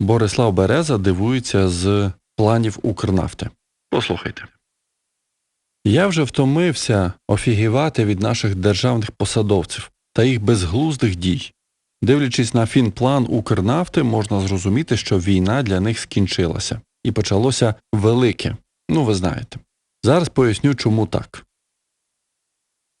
Борислав Береза дивується з планів Укрнафти. Послухайте. Я вже втомився офігівати від наших державних посадовців та їх безглуздих дій. Дивлячись на фінплан Укрнафти, можна зрозуміти, що війна для них скінчилася, і почалося велике. Ну, ви знаєте. Зараз поясню, чому так.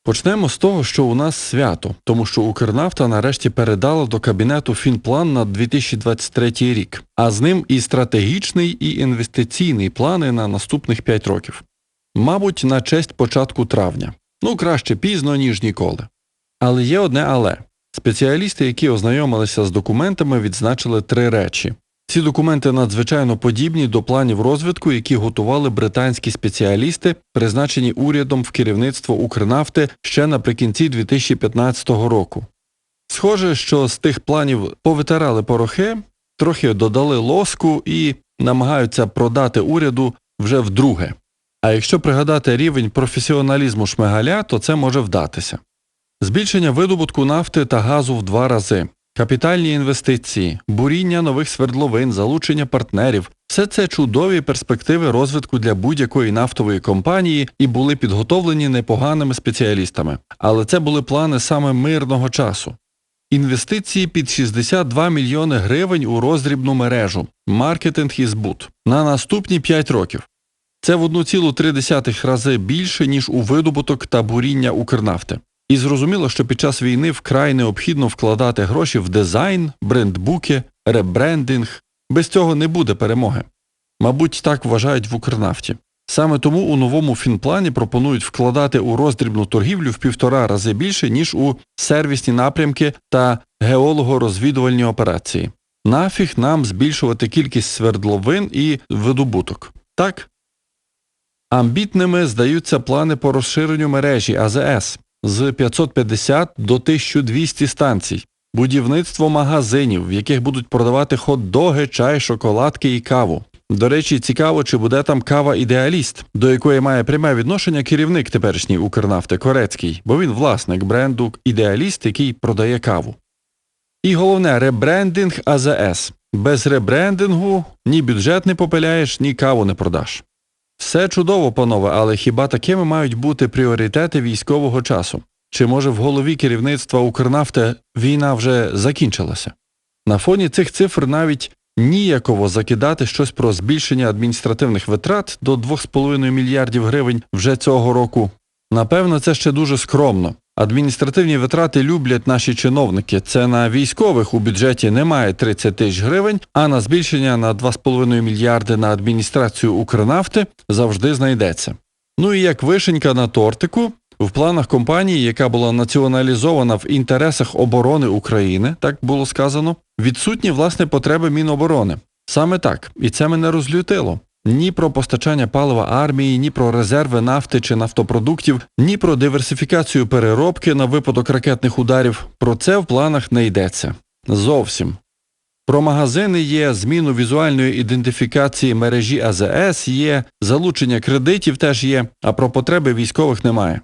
Почнемо з того, що у нас свято, тому що Укрнафта нарешті передала до кабінету фінплан на 2023 рік, а з ним і стратегічний, і інвестиційний плани на наступних 5 років. Мабуть, на честь початку травня. Ну, краще пізно, ніж ніколи. Але є одне але. Спеціалісти, які ознайомилися з документами, відзначили три речі. Ці документи надзвичайно подібні до планів розвитку, які готували британські спеціалісти, призначені урядом в керівництво Укрнафти ще наприкінці 2015 року. Схоже, що з тих планів повитирали порохи, трохи додали лоску і намагаються продати уряду вже вдруге. А якщо пригадати рівень професіоналізму шмигаля, то це може вдатися. Збільшення видобутку нафти та газу в два рази, капітальні інвестиції, буріння нових свердловин, залучення партнерів все це чудові перспективи розвитку для будь-якої нафтової компанії і були підготовлені непоганими спеціалістами. Але це були плани саме мирного часу. Інвестиції під 62 мільйони гривень у роздрібну мережу, маркетинг і збут на наступні 5 років. Це в 1,3 рази більше, ніж у видобуток та буріння Укрнафти. І зрозуміло, що під час війни вкрай необхідно вкладати гроші в дизайн, брендбуки, ребрендинг. Без цього не буде перемоги. Мабуть, так вважають в Укрнафті. Саме тому у новому фінплані пропонують вкладати у роздрібну торгівлю в півтора рази більше, ніж у сервісні напрямки та геолого-розвідувальні операції. Нафіг нам збільшувати кількість свердловин і видобуток. Так? Амбітними здаються плани по розширенню мережі АЗС з 550 до 1200 станцій, будівництво магазинів, в яких будуть продавати хот-доги, чай, шоколадки і каву. До речі, цікаво, чи буде там кава ідеаліст, до якої має пряме відношення керівник теперішній Укрнафти Корецький, бо він власник бренду ідеаліст, який продає каву. І головне ребрендинг АЗС. Без ребрендингу ні бюджет не попиляєш, ні каву не продаш. Все чудово, панове, але хіба такими мають бути пріоритети військового часу? Чи може в голові керівництва Укрнафти війна вже закінчилася? На фоні цих цифр навіть ніяково закидати щось про збільшення адміністративних витрат до 2,5 мільярдів гривень вже цього року. Напевно, це ще дуже скромно. Адміністративні витрати люблять наші чиновники. Це на військових у бюджеті немає 30 тисяч гривень, а на збільшення на 2,5 мільярди на адміністрацію Укрнафти завжди знайдеться. Ну і як вишенька на тортику, в планах компанії, яка була націоналізована в інтересах оборони України, так було сказано, відсутні власне потреби Міноборони. Саме так, і це мене розлютило. Ні про постачання палива армії, ні про резерви нафти чи нафтопродуктів, ні про диверсифікацію переробки на випадок ракетних ударів. Про це в планах не йдеться. Зовсім. Про магазини є, зміну візуальної ідентифікації мережі АЗС є, залучення кредитів теж є, а про потреби військових немає.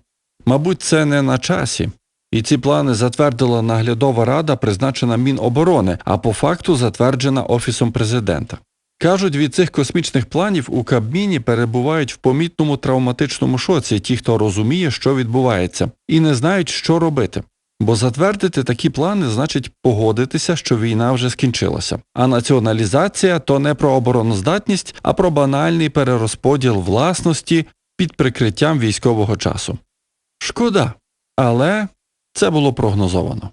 Мабуть, це не на часі. І ці плани затвердила наглядова рада, призначена Міноборони, а по факту затверджена Офісом президента. Кажуть, від цих космічних планів у Кабміні перебувають в помітному травматичному шоці ті, хто розуміє, що відбувається, і не знають, що робити. Бо затвердити такі плани значить погодитися, що війна вже скінчилася. А націоналізація то не про обороноздатність, а про банальний перерозподіл власності під прикриттям військового часу. Шкода, але це було прогнозовано.